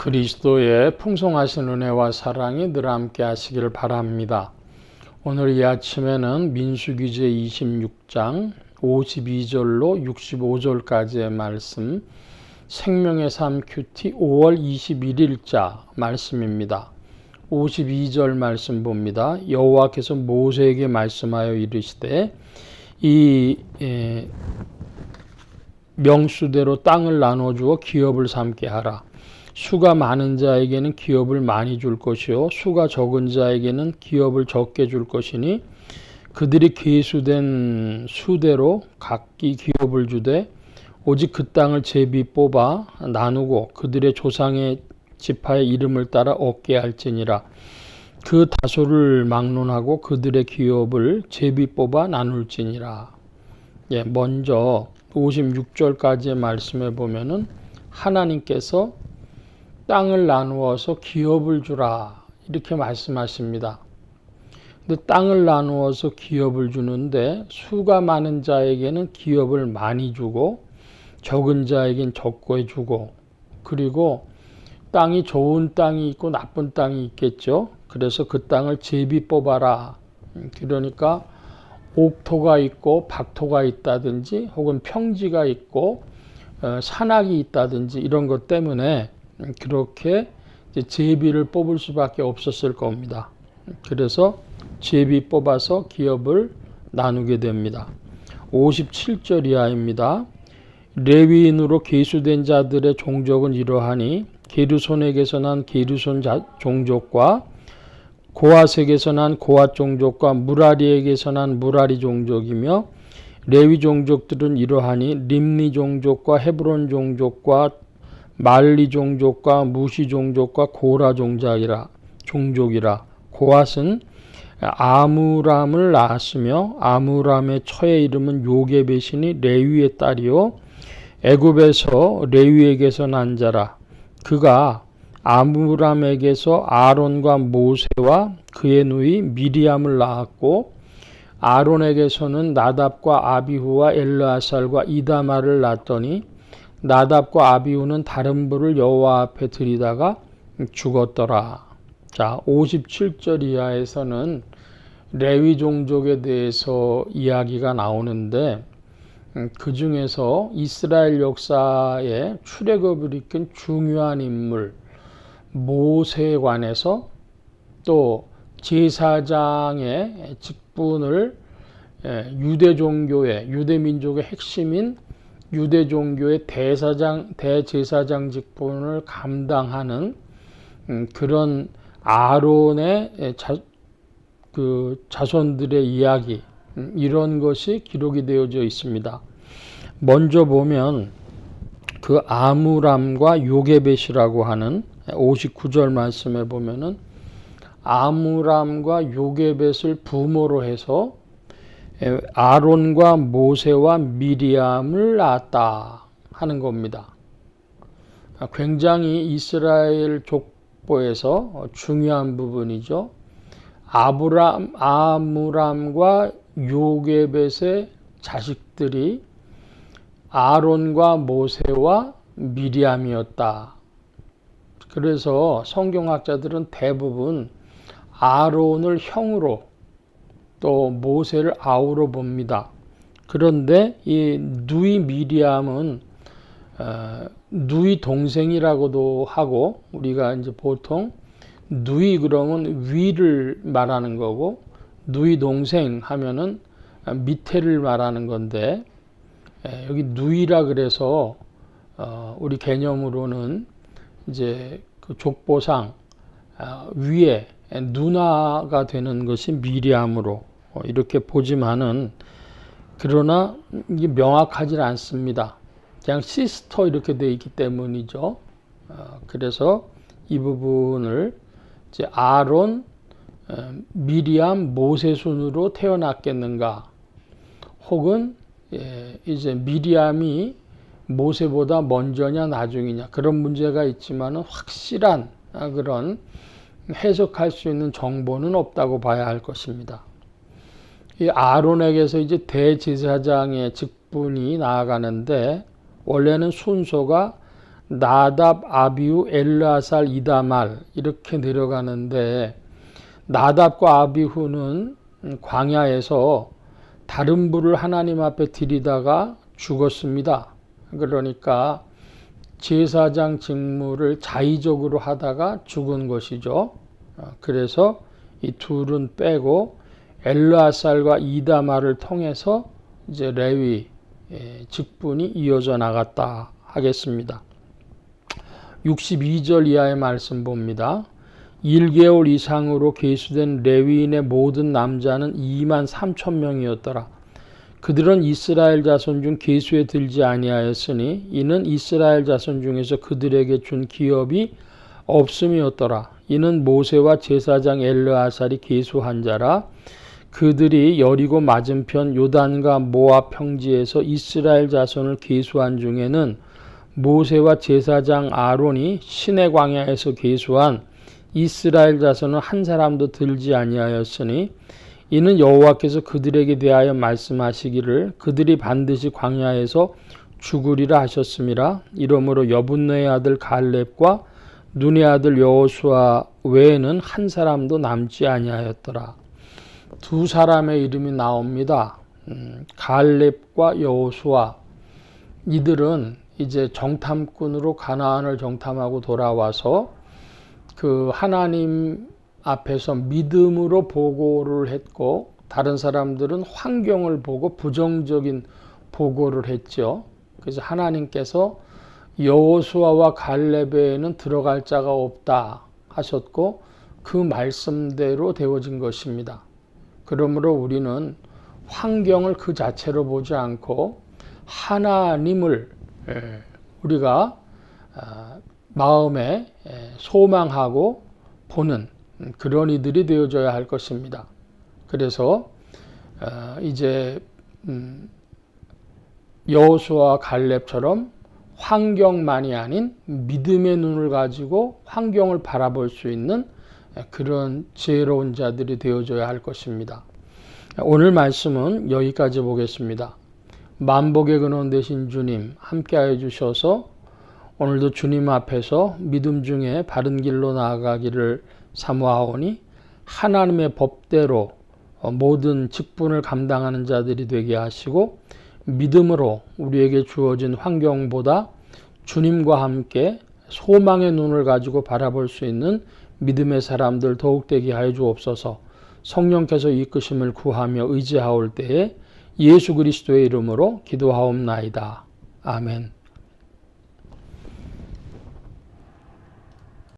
그리스도의 풍성하신 은혜와 사랑이 늘 함께 하시길 바랍니다. 오늘 이 아침에는 민수기 제 26장 52절로 65절까지의 말씀 생명의 삶 큐티 5월 21일자 말씀입니다. 52절 말씀 봅니다. 여호와께서 모세에게 말씀하여 이르시되 이 에, 명수대로 땅을 나눠 주어 기업을 삼게 하라. 수가 많은 자에게는 기업을 많이 줄 것이요 수가 적은 자에게는 기업을 적게 줄 것이니 그들이 계수된 수대로 각기 기업을 주되 오직 그 땅을 제비 뽑아 나누고 그들의 조상의 지파의 이름을 따라 얻게 할지니라. 그 다소를 막론하고 그들의 기업을 제비 뽑아 나눌지니라. 예, 먼저 56절까지의 말씀에 보면은 하나님께서 땅을 나누어서 기업을 주라 이렇게 말씀하십니다. 근데 땅을 나누어서 기업을 주는데 수가 많은 자에게는 기업을 많이 주고 적은 자에겐 적게 주고 그리고 땅이 좋은 땅이 있고 나쁜 땅이 있겠죠. 그래서 그 땅을 제비 뽑아라. 그러니까 옥토가 있고 박토가 있다든지 혹은 평지가 있고 어, 산악이 있다든지 이런 것 때문에 그렇게 제비를 뽑을 수밖에 없었을 겁니다. 그래서 제비 뽑아서 기업을 나누게 됩니다. 57절 이하입니다. 레위인으로 계수된 자들의 종족은 이러하니 게르손에게서 난 게르손 종족과 고아색에서 난 고아 종족과 무라리에게서 난 무라리 종족이며 레위 종족들은 이러하니 림니 종족과 헤브론 종족과 말리 종족과 무시 종족과 고라 종족이라. 고앗은 아무람을 낳았으며 아무람의 처의 이름은 요게베시니 레위의 딸이요. 애굽에서 레위에게서 난 자라. 그가 아무람에게서 아론과 모세와 그의 누이 미리암을 낳았고 아론에게서는 나답과 아비후와 엘르아살과 이다마를 낳았더니 나답과 아비우는 다른 불을 여호와 앞에 들이다가 죽었더라. 자, 57절 이하에서는 레위 종족에 대해서 이야기가 나오는데 음, 그 중에서 이스라엘 역사에 출애굽을 이끈 중요한 인물 모세에 관해서 또 제사장의 직분을 예, 유대 종교의 유대 민족의 핵심인 유대 종교의 대사장 대제사장 직분을 감당하는 음, 그런 아론의 자, 그 자손들의 이야기 음, 이런 것이 기록이 되어져 있습니다. 먼저 보면 그 아무람과 요게벳이라고 하는 59절 말씀에 보면은 아무람과 요게벳을 부모로 해서 아론과 모세와 미리암을 낳았다 하는 겁니다. 굉장히 이스라엘 족보에서 중요한 부분이죠. 아브람, 아무람과 요게벳의 자식들이 아론과 모세와 미리암이었다. 그래서 성경학자들은 대부분 아론을 형으로 또 모세를 아우로 봅니다. 그런데 이 누이 미리암은 어, 누이 동생이라고도 하고 우리가 이제 보통 누이 그러면 위를 말하는 거고 누이 동생 하면은 밑에를 말하는 건데 에, 여기 누이라 그래서 어, 우리 개념으로는 이제 그 족보상 어, 위에 누나가 되는 것이 미리암으로 어, 이렇게 보지만은 그러나 이게 명확하지 않습니다. 그냥 시스터 이렇게 돼 있기 때문이죠. 어, 그래서 이 부분을 이제 아론, 어, 미리암, 모세 순으로 태어났겠는가? 혹은 예, 이제 미리암이 모세보다 먼저냐 나중이냐 그런 문제가 있지만은 확실한 그런 해석할 수 있는 정보는 없다고 봐야 할 것입니다. 이 아론에게서 이제 대제사장의 직분이 나아가는데 원래는 순서가 나답, 아비우, 엘르아살, 이다말 이렇게 내려가는데 나답과 아비후는 광야에서 다른 불을 하나님 앞에 들이다가 죽었습니다. 그러니까 제사장 직무를 자의적으로 하다가 죽은 것이죠. 어, 그래서 이 둘은 빼고 엘르아살과 이다마를 통해서 이제 레위 예, 직분이 이어져 나갔다 하겠습니다. 62절 이하의 말씀 봅니다. 1개월 이상으로 계수된 레위인의 모든 남자는 2만 3천 명이었더라. 그들은 이스라엘 자손 중 계수에 들지 아니하였으니 이는 이스라엘 자손 중에서 그들에게 준 기업이 없음이었더라. 이는 모세와 제사장 엘르아살이 계수한 자라. 그들이 여리고 맞은편 요단과 모압 평지에서 이스라엘 자손을 계수한 중에는 모세와 제사장 아론이 시내 광야에서 계수한 이스라엘 자손은 한 사람도 들지 아니하였으니 이는 여호와께서 그들에게 대하여 말씀하시기를 그들이 반드시 광야에서 죽으리라 하셨음이라 이러므로 여분네의 아들 갈렙과 눈의 아들 여호수아 외에는 한 사람도 남지 아니하였더라. 두 사람의 이름이 나옵니다. 음, 갈렙과 여호수아 이들은 이제 정탐꾼으로 가나안을 정탐하고 돌아와서 그 하나님 앞에서 믿음으로 보고를 했고 다른 사람들은 환경을 보고 부정적인 보고를 했죠. 그래서 하나님께서 여호수아와 갈렙에는 들어갈 자가 없다 하셨고 그 말씀대로 되어진 것입니다. 그러므로 우리는 환경을 그 자체로 보지 않고 하나님을 예, 우리가 아, 마음에 예, 소망하고 보는 그런 이들이 되어져야 할 것입니다. 그래서 어, 이제 음, 여호수아 갈렙처럼 환경만이 아닌 믿음의 눈을 가지고 환경을 바라볼 수 있는 그런 지혜로운 자들이 되어져야 할 것입니다. 오늘 말씀은 여기까지 보겠습니다. 만복의 근원 되신 주님 함께하여 주셔서 오늘도 주님 앞에서 믿음 중에 바른 길로 나아가기를 사모하오니 하나님의 법대로 모든 직분을 감당하는 자들이 되게 하시고 믿음으로 우리에게 주어진 환경보다 주님과 함께 소망의 눈을 가지고 바라볼 수 있는 믿음의 사람들 더욱 되게 하여 주옵소서 성령께서 이끄심을 구하며 의지하올 때에 예수 그리스도의 이름으로 기도하옵나이다. 아멘.